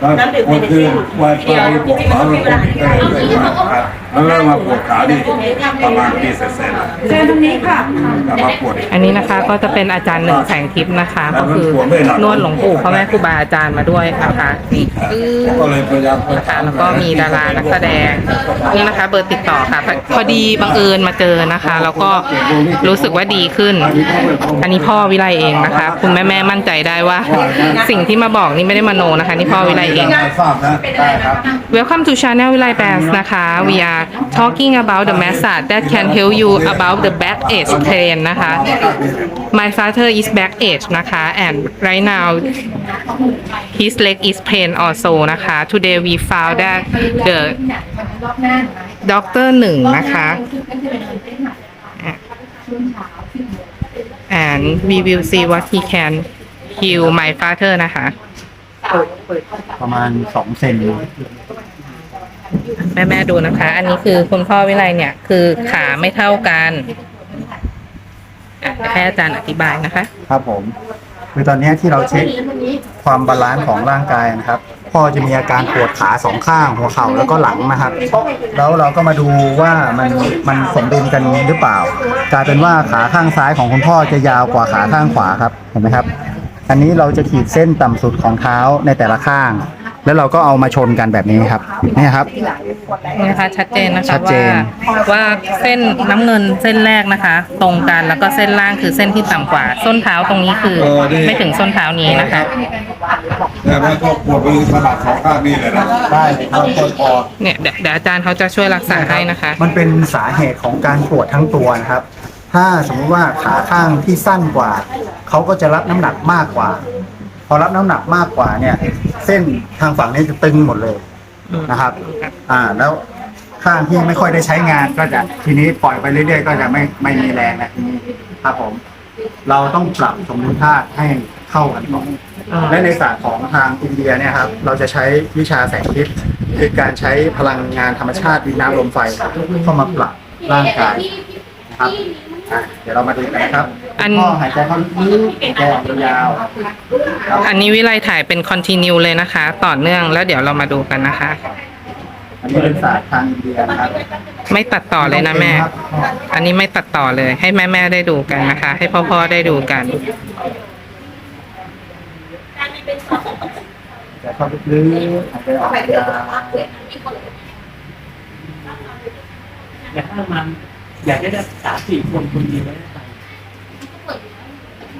แล้วคนคือวันตอนปวดขาเราก็ไม่ได้เลยมาครับแล้วเรามาปวดขาดิประมาณปีเศษๆแล้วเชิญตรงนี้ค่ะกลับมาปวดอีกอันนี้นะคะก็จะเป็นอาจารย์หนึ่งแสงทิพย์นะคะ ก็คือนวดหลวงปู่พ่อแม่ครูบาอาจารย์มาด้วยนะคะนี่อื้อก็เลยพยายามนะคะแล้วก็มีดารานักแสดงนี่นะคะ เบอร์ติดต่อค่ะ พอดีบังเอิญมาเจอนะคะ แล้วก็รู้สึกว่าดีขึ้น อันนี้พ่อวิไลเองนะคะ คุณแม่แม่ๆมั่นใจได้ว่า สิ่งที่มาบอกนี่ไม่ได้มโนนะคะ นี่พ่อวิไลเองทราบนะได้ครับ Welcome to Channel วิไลแบสนะคะ We are talking about the massage that can help you about the back age pain นะคะ My father is back age นะคะ and right now his leg is pain also นะคะ Today we found that the doctor หนึ่งนะคะ and we will see what he can heal my father นะคะ ประมาณสองเซนแม่แม่ๆดูนะคะ อันนี้คือคุณพ่อวิไลเนี่ย คือขาไม่เท่ากันอะให้อาจารย์อธิบายนะคะ ครับผม คือตอนเนี้ยที่เราเช็คความบาลานซ์ของร่างกายนะครับ พ่อจะมีอาการปวดขาสองข้างหัวเข่าแล้วก็หลังนะครับ แล้วเราก็มาดูว่ามันมันสมดุลกันหรือเปล่า กลายเป็นว่าขาข้างซ้ายของคุณพ่อจะยาวกว่าขาข้างขวาครับ เห็นไหมครับ อันนี้เราจะขีดเส้นต่ำสุดของเท้าในแต่ละข้าง แล้วเราก็เอามาชนกันแบบนี้ครับเนี่ยครับ นี่นะคะชัดเจนนะชัคะดเจว่าน ว่าเส้นน้ำเงินเส้นแรกนะคะ ตรงกันแล้วก็เส้นล่างคือเส้นที่ต่ำกว่า ส้นเท้าตรงนี้คือไม่ถึงส้นเท้านี้นะคะ แต่ว่าก็ปวดไปขนาดสองข้างนี่เลยนะได้ครับปวดคอเนี่ยเดี๋ยวเดี๋ยวอาจารย์เขาจะช่วยรักษาให้นะคะ มันเป็นสาเหตุของการปวดทั้งตัวนะครับ ถ้าสมมติว่าขาข้างที่สั้นกว่า เขาก็จะรับน้ำหนักมากกว่า พอรับน้ำหนักมากกว่าเนี่ย เส้นทางฝั่งนี้จะตึงหมดเลยนะครับ อ่าแล้วข้างที่ไม่ค่อยได้ใช้งานก็จะทีนี้ปล่อยไปเรื่อยๆ ก็จะไม่ไม่มีแรงนะทีนี้ครับผม เราต้องปรับสมดุลธาตุให้เข้ากันก่อนและในศาสตร์ของทางอินเดียเนี่ยครับ เราจะใช้วิชาแสงทิพย์คือการใช้พลังงานธรรมชาติดินน้ำลมไฟเข้ามาปรับร่างกายนะครับ อะเดี๋ยวเรามาดูกันนะครับอันพ่อหายใจเข้าลึกๆหายใจออกยาวๆครับอันนี้วิไลถ่ายเป็นคอนติเนียเลยนะคะ ต่อเนื่องแล้วเดี๋ยวเรามาดูกันนะคะ อันนี้เป็นศาสตร์ทางอินเดียนะครับไม่ตัดต่อเลยนะแม่ อันนี้ไม่ตัดต่อเลย ให้แม่แม่ๆได้ดูกันนะคะ ให้พ่อพ่อๆได้ดูกัน หายใจเข้าลึกๆหายใจออกยาวอยากให้มัน อยากได้สามสี่คนคนเดียวไม่ได้ไป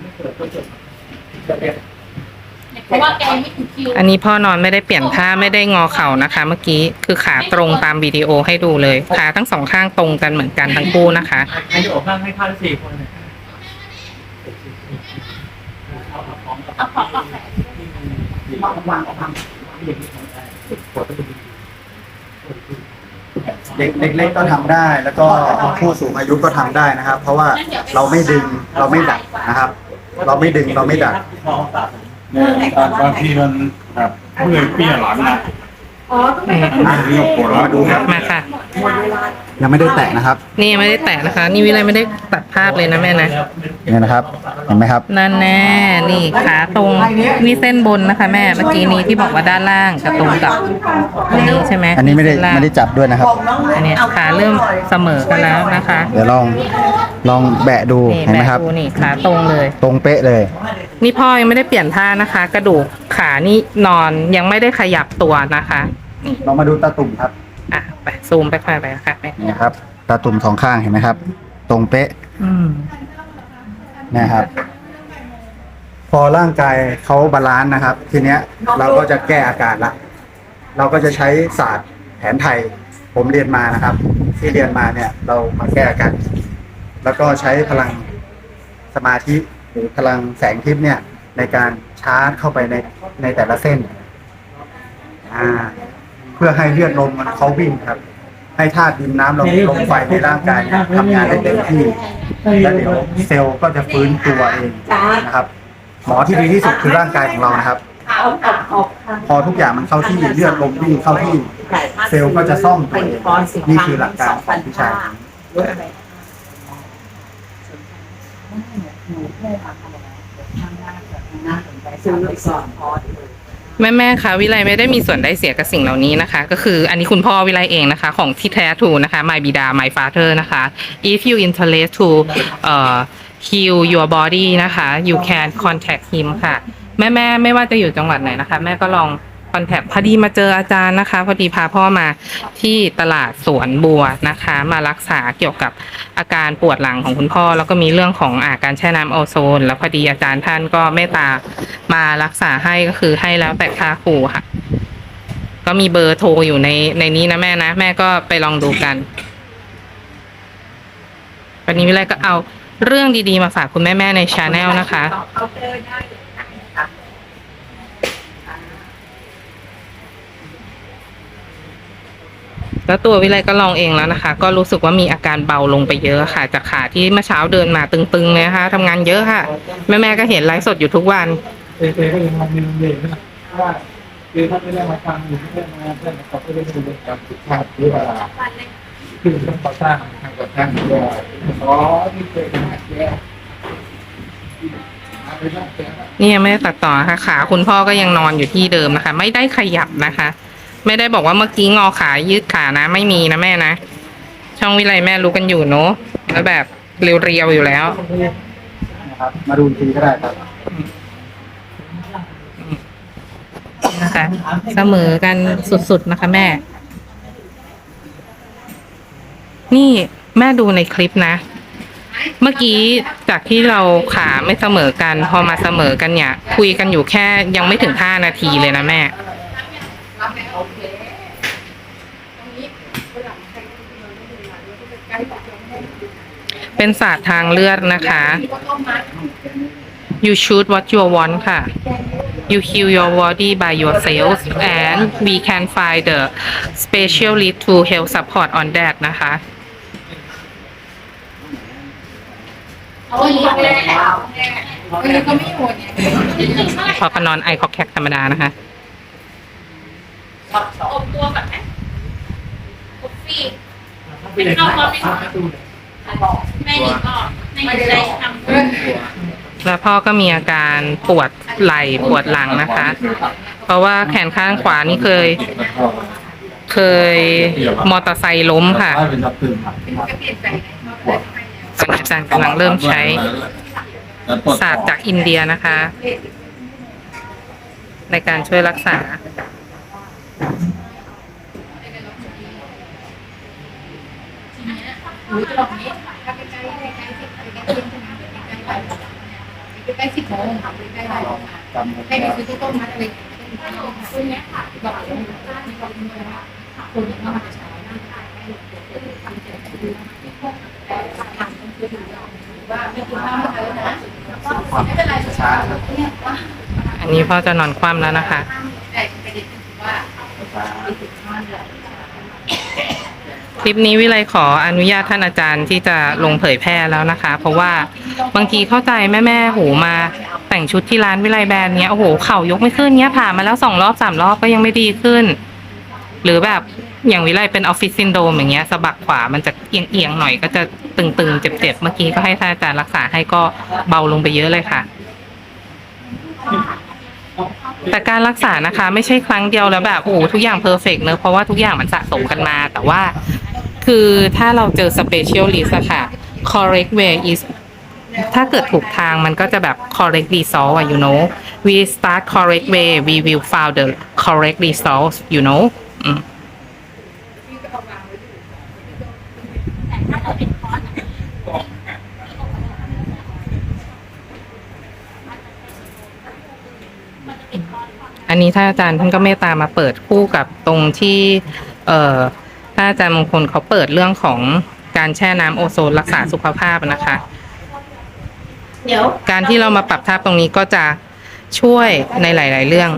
ไม่เปิดก็จบจะเป็นเพราะว่าแกไม่ถึงคิวอันนี้พ่อนอนไม่ได้เปลี่ยนท่าไม่ได้งอเข่านะคะ เมื่อกี้คือขาตรงตามวิดีโอให้ดูเลยขาทั้งสองข้างตรงกันเหมือนกันทั้งคู่นะคะใครจะออกข้างให้ข้าวได้สี่คนเนี่ยเอาของกับเอาของออกไปที่มันวางออกมาอย่างนี้ของได้ปวดก็จะดี เด็กเล็กๆก็ทำได้ แล้วก็ผู้สูงอายุก็ทำได้นะครับ เพราะว่าเราไม่ดึงเราไม่ดักนะครับ เราไม่ดึงเราไม่ดักมองตาเนี่ยบางทีมันแบบเมื่อยเปี้ยหลังนะอ๋อต้องไปอันนี้ก็ปวดแล้วดูครับมาค่ะ ยังไม่ได้แตะนะครับนี่ยังไม่ได้แตะนะคะ นี่วิไลไม่ได้ตัดภาพเลยนะแม่นะเนี่ยนะครับเห็นไหมครับนั่นแน่นี่ขาตรงนี่เส้นบนนะคะ แม่เมื่อกี้นี้ที่บอกว่าด้านล่างจะตรงกับตรงนี้ใช่ไหมอันนี้ไม่ได้เส้ล่างไม่ได้จับด้วยนะครับอันเนี้ยขาเริ่มเสมอกันแล้วนะคะ เดี๋ยวลองลองแบะดูนี่เห็นไหมแม่ครับดูนี่ขาตรงเลย ตรงเป๊ะเลย นี่พ่อยังไม่ได้เปลี่ยนท่านะคะ กระดูกขานี่นอนยังไม่ได้ขยับตัวนะคะเรามาดูตาตุ่มครับอะ ไปซูมไปค่อยไปค่ะแม่นี่นะครับตาตุ่มสองข้างเห็นไหมครับ ตรงเป๊ะอืมนะครับ พอร่างกายเขาบาลานซ์นะครับ ทีเนี้ยเราก็จะแก้อาการละเราก็จะใช้ศาสตร์แผนไทย ผมเรียนมานะครับ ที่เรียนมาเนี่ย เรามาแก้อาการแล้วก็ใช้พลังสมาธิหรือพลังแสงทิพย์เนี่ย ในการชาร์จเข้าไปในในแต่ละเส้น อ่าเพื่อให้เลือดลมมันเขาวิ่งครับ ให้ธาตุดินน้ำลมลมไฟในร่างกายเนี่ยทำงานได้เต็มที่แล้วเดี๋ยวเซลล์ก็จะฟื้นตัวเองนะครับ หมอที่ดีที่สุดคือร่างกายของเรานะครับเอาออกออกค่ะพอทุกอย่างมันเข้าที่เลือดลมวิ่งเข้าที่ เซลล์ก็จะซ่อมตัวเองนี่คือหลักการของวิชานี้ซื้ออีกสองพอ แม่แม่คะวิไลไม่ได้มีส่วนได้เสียกับสิ่งเหล่านี้นะคะ ก็คืออันนี้คุณพ่อวิไลเองนะคะ ของที่แท้ทูนะคะ my บิดา my father นะคะ if you interest to uh, heal your body นะคะ you can contact him ค่ะ แม่แม่ไม่ว่าจะอยู่จังหวัดไหนนะคะ แม่ก็ลอง contact พอดีมาเจออาจารย์นะคะ พอดีพาพ่อมาที่ตลาดสวนบัวนะคะ มารักษาเกี่ยวกับอาการปวดหลังของคุณพ่อ แล้วก็มีเรื่องของอาการแช่น้ำโอโซน แล้วพอดีอาจารย์ท่านก็เมตตามารักษาให้ก็คือให้แล้วแต่ค่าครูค่ะ ก็มีเบอร์โทรอยู่ในในนี้นะแม่นะ แม่ก็ไปลองดูกันวันนี้วิไลก็เอาเรื่องดีๆมาฝากคุณแม่ๆในชาแนลนะคะ แล้วตัววิไลก็ลองเองแล้วนะคะ ก็รู้สึกว่ามีอาการเบาลงไปเยอะค่ะ จากขาที่เมื่อเช้าเดินมาตึงๆเลยนะคะทำงานเยอะค่ะ แม่ๆก็เห็นไลฟ์สดอยู่ทุกวันเต้ก็ยังมามีโรงเรียนนะว่าคือถ้าไม่ได้มาฟังหรือไม่ได้มาเพื่อนเขาก็ได้ดูการฝึกภาพหรือว่าคือต้องก่อสร้างทางก่อสร้างด้วยอ๋อที่เคยทำแย่างแต่นี่ยังไม่ได้ตัดต่อนะคะขาคุณพ่อก็ยังนอนอยู่ที่เดิมนะคะ ไม่ได้ขยับนะคะ ไม่ได้บอกว่าเมื่อกี้งอขายืดขานะ ไม่มีนะแม่นะ ช่องวิไลแม่รู้กันอยู่เนอะแล้วแบบเรียวๆอยู่แล้ว นะครับมาดูอีกทีก็ได้ครับ นะคะเสมอกันสุดๆนะคะแม่ นี่แม่ดูในคลิปนะ เมื่อกี้จากที่เราขาไม่เสมอกัน พอมาเสมอกันเนี่ย คุยกันอยู่แค่ยังไม่ถึงห้านาทีเลยนะแม่ เป็นศาสตร์ทางเลือดนะคะ you shoot what you want ค่ะ you heal your body by yourself and we can find the specialist to help support on that นะคะเอาอีกแล้วเออก็ไม่โหดเนี่ยพอก็นอนไอคอกแคกธรรมดานะคะอบตัวแบบไหนอบฟรีไม่ได้เแม่นี่ก็ไม่ได้ทำเพื่อแล้วพ่อก็มีอาการปวดไหล่ปวดหลังนะคะ เพราะว่าแขนข้างขวานี่เคย เคยมอเตอร์ไซค์ล้มค่ะเป็นรับตื่นก็เปลี่ยนใจตอนนี้อาจารย์กำลังเริ่มใช้ศาสตร์จากอินเดียนะคะ ในการช่วยรักษา หรือจะบอกนี้ถ้าใกล้ใกล้ใกล้ใกล้สิบใกล้ใกล้เที่ยงใช่ไหมใกล้ใกล้ใกล้สิบโมงใกล้ใกล้ให้ไปซื้อต้มมัดอะไรคุณเนี้ยค่ะบอกเลยว่ามีความเป็นว่าคนที่มาใช้ร่างกายให้ทำเสร็จที่พวกแต่ทำต้องช่วยดูว่าไม่กินข้าวเยอะนะไม่เป็นไรช้าเนี่ยว่าอันนี้พ่อจะนอนคว่ำแล้วนะคะแต่ประเด็นคือว่าติดข้าวเลย คลิปนี้วิไลขออนุญาตท่านอาจารย์ที่จะลงเผยแพร่แล้วนะคะ เพราะว่าบางทีเข้าใจแม่แม่ๆโหมาแต่งชุดที่ร้านวิไลแบรนด์เนี้ยโอ้โหเข่ายกไม่ขึ้นเนี้ยผ่ามาแล้วสองรอบสามรอบก็ยังไม่ดีขึ้น หรือแบบอย่างวิไลเป็นออฟฟิศซินโดมอย่างเงี้ยสะบักขวามันจะเอียงๆหน่อยก็จะตึงๆ เจ็บๆ เมื่อกี้ก็ให้ท่านอาจารย์รักษาให้ก็เบาลงไปเยอะเลยค่ะแต่การรักษานะคะ ไม่ใช่ครั้งเดียวแล้วแบบโอ้ทุกอย่างเพอร์เฟกเนอะเพราะว่าทุกอย่างมันสะสมกันมา แต่ว่า คือถ้าเราเจอ specialist อะค่ะ correct way is ถ้าเกิดถูกทางมันก็จะแบบ correct result อะ you know we start correct way we will find the correct result you know อันนี้ท่าอาจารย์ท่านก็เมตตามาเปิดคู่กับตรงที่ เอ่อ ท่านอาจารย์มงคลเขาเปิดเรื่องของการแช่น้ำโอโซนรักษาสุขภาพนะคะ เดี๋ยวการที่เรามาปรับท่าตรงนี้ก็จะช่วยในหลาย ๆ เรื่อง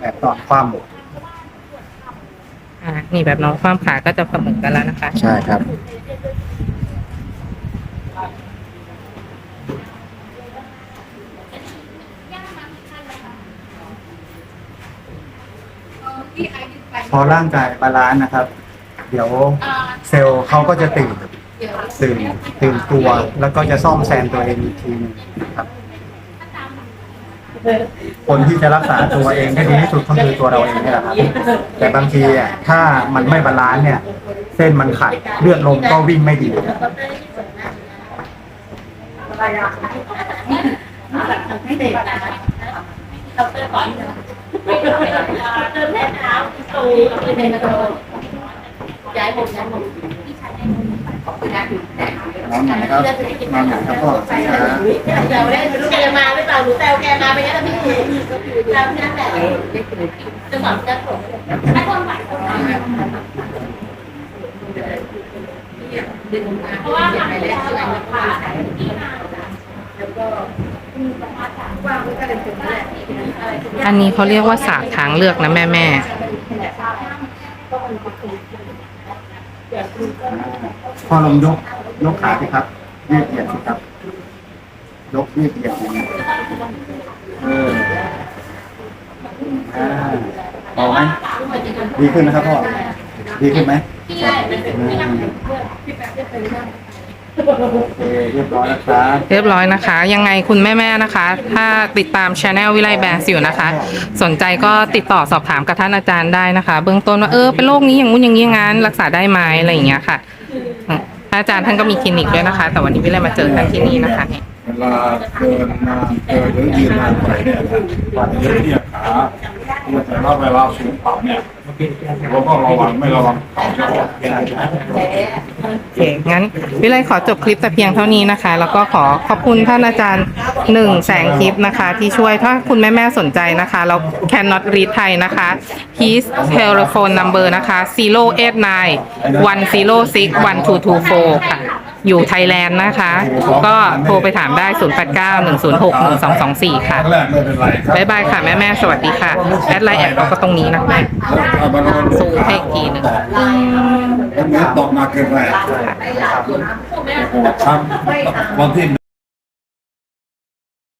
แบบตอนความอ่านี่แบบน้องความขาก็จะเสมอกันแล้วนะคะ ใช่ครับ พอร่างกายบาลานซ์นะครับ เดี๋ยวเซลล์เขาก็จะตื่นตื่นตื่นตัว แล้วก็จะซ่อมแซมตัวเองอีกทีหนึงครับ คนที่จะรักษาตัวเองได้ดีที่สุดก็คือตัวเราเองนี่แหละครับ แต่บางทีอะถ้ามันไม่บาลานซ์เนี่ย เส้นมันขัดเลือดลมก็วิ่งไม่ดีูต้องเป็นประตูย้ายผมย้ายผมน้องไหนครับน้องไหนครับพ่อช้าแซวได้ไม่รู้แกมาหรือเปล่าหนูแซวแกมาไปงั้นพี่แซวนั่นแหละจะสอนจะสอนให้คนใหม่คนใหม่เพราะว่าทำไปแล้วหลังจากผ่าแล้วก็วางไว้ก็เลยถึงแหละอันนี้เขาเรียกว่าสากทางเลือกนะแม่แม่ พ่อลองยก ยกขาสิครับยืดเหยียดสิครับ ยกยืดเหยียดอย่างนี้เอออ่าพอไหมดีขึ้นนะครับพ่อดีขึ้นไหม โอเคเรียบร้อยแล้วครับ เรียบร้อยนะคะ ยังไงคุณแม่ๆนะคะ ถ้าติดตามช anel วิไลแบนอยู่นะคะ สนใจก็ติดต่อสอบถามกับท่านอาจารย์ได้นะคะ เบื้องต้นว่าเออเป็นโรคนี้อย่างงู้นอย่างนี้อย่างนั้นรักษาได้ไหมอะไรอย่างเงี้ยค่ะอืมอาจารย์ท่านก็มีคลินิกด้วยนะคะ แต่วันนี้วิไลมาเจอท่านที่นี่นะคะเนี่ย เวลาเดินนานเดินหรือยืนนานไปเนี่ยนะก่อนจะเหยียดขาแต่ถ้าเวลาสูงต่ำเนี่ย เราก็ระวังไม่ระวังเขาจะออกโอเคงั้นวิไลขอจบคลิปแต่เพียงเท่านี้นะคะ แล้วก็ขอขอบคุณท่านอาจารย์หนึ่งแสงทิพย์นะคะ ที่ช่วยถ้าคุณแม่ๆสนใจนะคะเรา cannot read ไทยนะคะ his telephone number นะคะ089 106 1224ค่ะ อยู่ไทยแลนด์นะคะ ก็โทรไปถามได้ 089 106 1224 ค่ะแรกไม่เป็นไรครับบ๊ายบายค่ะ แม่ๆสวัสดีค่ะ แอดไลน์แอดเราก็ตรงนี้นะคะถ้ามันนอนซูมให้อีกทีหนึ่งมันเนื้อตกมาเกินไปโอ้โหครับวันที่